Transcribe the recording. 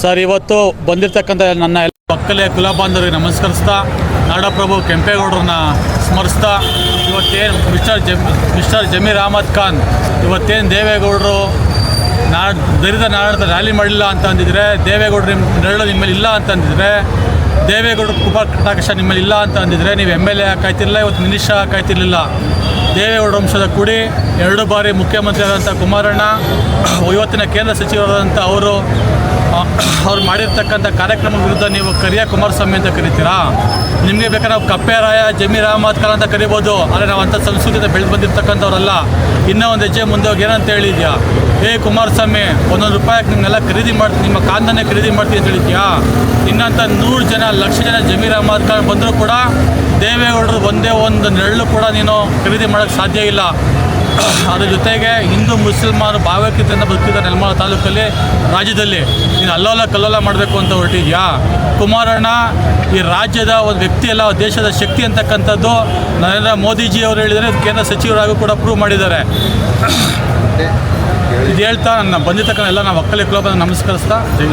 Sir, ಇವತ್ತು ಬಂದಿರತಕ್ಕಂಥ ನನ್ನ ಎಲ್ಲ ಮಕ್ಕಳೇ ಕುಲ ಬಾಂಧವರಿಗೆ ನಮಸ್ಕರಿಸ್ತಾ, ನಾಡಪ್ರಭು ಕೆಂಪೇಗೌಡರನ್ನ ಸ್ಮರಿಸ್ತಾ, ಇವತ್ತೇನು ಮಿಸ್ಟರ್ ಜಮ್, ಮಿಸ್ಟರ್ ಜಮೀರ್ ಅಹಮದ್ ಖಾನ್, ಇವತ್ತೇನು ದೇವೇಗೌಡರು ನಾಡ್ ದರಿದ ನಾಡದ ರ್ಯಾಲಿ ಮಾಡಲಿಲ್ಲ ಅಂತ ಅಂದಿದ್ರೆ, ದೇವೇಗೌಡರು ನಿಮ್ಮ ನೆರಳು ನಿಮ್ಮಲ್ಲಿ ಇಲ್ಲ ಅಂತ ಅಂದಿದ್ರೆ, ದೇವೇಗೌಡರು ಕೃಪಾ ಕಟಾಕ್ಷ ನಿಮ್ಮಲ್ಲಿ ಇಲ್ಲ ಅಂತ ಅಂದಿದ್ರೆ, ನೀವು ಎಂ ಎಲ್ ಎ ಕಾಯ್ತಿರಲಿಲ್ಲ, ಇವತ್ತು ಮಿನಿಸ್ಟರ್ ಕಾಯ್ತಿರ್ಲಿಲ್ಲ. ದೇವೇಗೌಡ ವಂಶದ ಕುಡಿ ಎರಡು ಬಾರಿ ಮುಖ್ಯಮಂತ್ರಿ ಆದಂಥ ಕುಮಾರಣ್ಣ ಇವತ್ತಿನ ಕೇಂದ್ರ ಸಚಿವರಾದಂಥ ಅವರು ಅವ್ರು ಮಾಡಿರ್ತಕ್ಕಂಥ ಕಾರ್ಯಕ್ರಮ ವಿರುದ್ಧ ನೀವು ಕರಿಯ ಕುಮಾರಸ್ವಾಮಿ ಅಂತ ಕರಿತೀರಾ? ನಿಮಗೆ ಬೇಕಾದ್ರೆ ನಾವು ಕಪ್ಪೆರಾಯ, ಜಮೀರ್ ಅಹಮದ್ ಖಾನ್ ಅಂತ ಕರಿಬೋದು, ಆದರೆ ನಾವು ಅಂಥ ಸಂಸ್ಕೃತಿಯಿಂದ ಬೆಳೆದು ಬಂದಿರ್ತಕ್ಕಂಥವ್ರಲ್ಲ, ಇನ್ನೂ ಒಂದು ಹೆಜ್ಜೆ ಮುಂದೆ ಹೋಗಿ ಏನಂತ ಹೇಳಿದ್ಯಾ ಏ ಕುಮಾರಸ್ವಾಮಿ, ಒಂದೊಂದು ರೂಪಾಯಿಗೆ ನಿಮ್ಮನ್ನೆಲ್ಲ ಖರೀದಿ ಮಾಡ್ತೀನಿ ನಿಮ್ಮ ಕಾಂದನ್ನೇ ಖರೀದಿ ಮಾಡ್ತೀನಿ ಅಂತ ಹೇಳಿದ್ಯಾ ಇನ್ನಂಥ ನೂರು ಜನ, ಲಕ್ಷ ಜನ ಜಮೀರ್ ಅಹಮದ್ ಖಾನ್ ಬಂದರೂ ಕೂಡ, ದೇವೇಗೌಡರು ಒಂದೇ ಒಂದು ನೆರಳು ಕೂಡ ನೀನು ಖರೀದಿ ಮಾಡೋಕ್ಕೆ ಸಾಧ್ಯ ಇಲ್ಲ. ಅದ್ರ ಜೊತೆಗೆ ಹಿಂದೂ ಮುಸ್ಲಿಮರು ಭಾವೈಕ್ಯತೆಯಿಂದ ಬದುಕಿದ ನೆಲಮಾಳ ತಾಲೂಕಲ್ಲಿ ರಾಜ್ಯದಲ್ಲಿ ನೀನು ಅಲ್ಲೋಲ ಕಲ್ಲೋಲ ಮಾಡಬೇಕು ಅಂತ ಹೊರಟಿದ್ಯಾ ಕುಮಾರಣ್ಣ, ಈ ರಾಜ್ಯದ ಒಂದು ವ್ಯಕ್ತಿ ಅಲ್ಲ ದೇಶದ ಶಕ್ತಿ ಅಂತಕ್ಕಂಥದ್ದು ನರೇಂದ್ರ ಮೋದಿಜಿ ಅವರು ಹೇಳಿದರೆ ಕೇಂದ್ರ ಸಚಿವರಾಗೂ ಕೂಡ ಪ್ರೂವ್ ಮಾಡಿದ್ದಾರೆ ಇದು ಹೇಳ್ತಾ ನನ್ನ ಬಂದಿರ್ತಕ್ಕಂಥ ಎಲ್ಲ ನಾವು ಒಕ್ಕಲಿ ಕುಲಬಂಧ ನಮಸ್ಕರಿಸ್ತಾ, ಜೈ.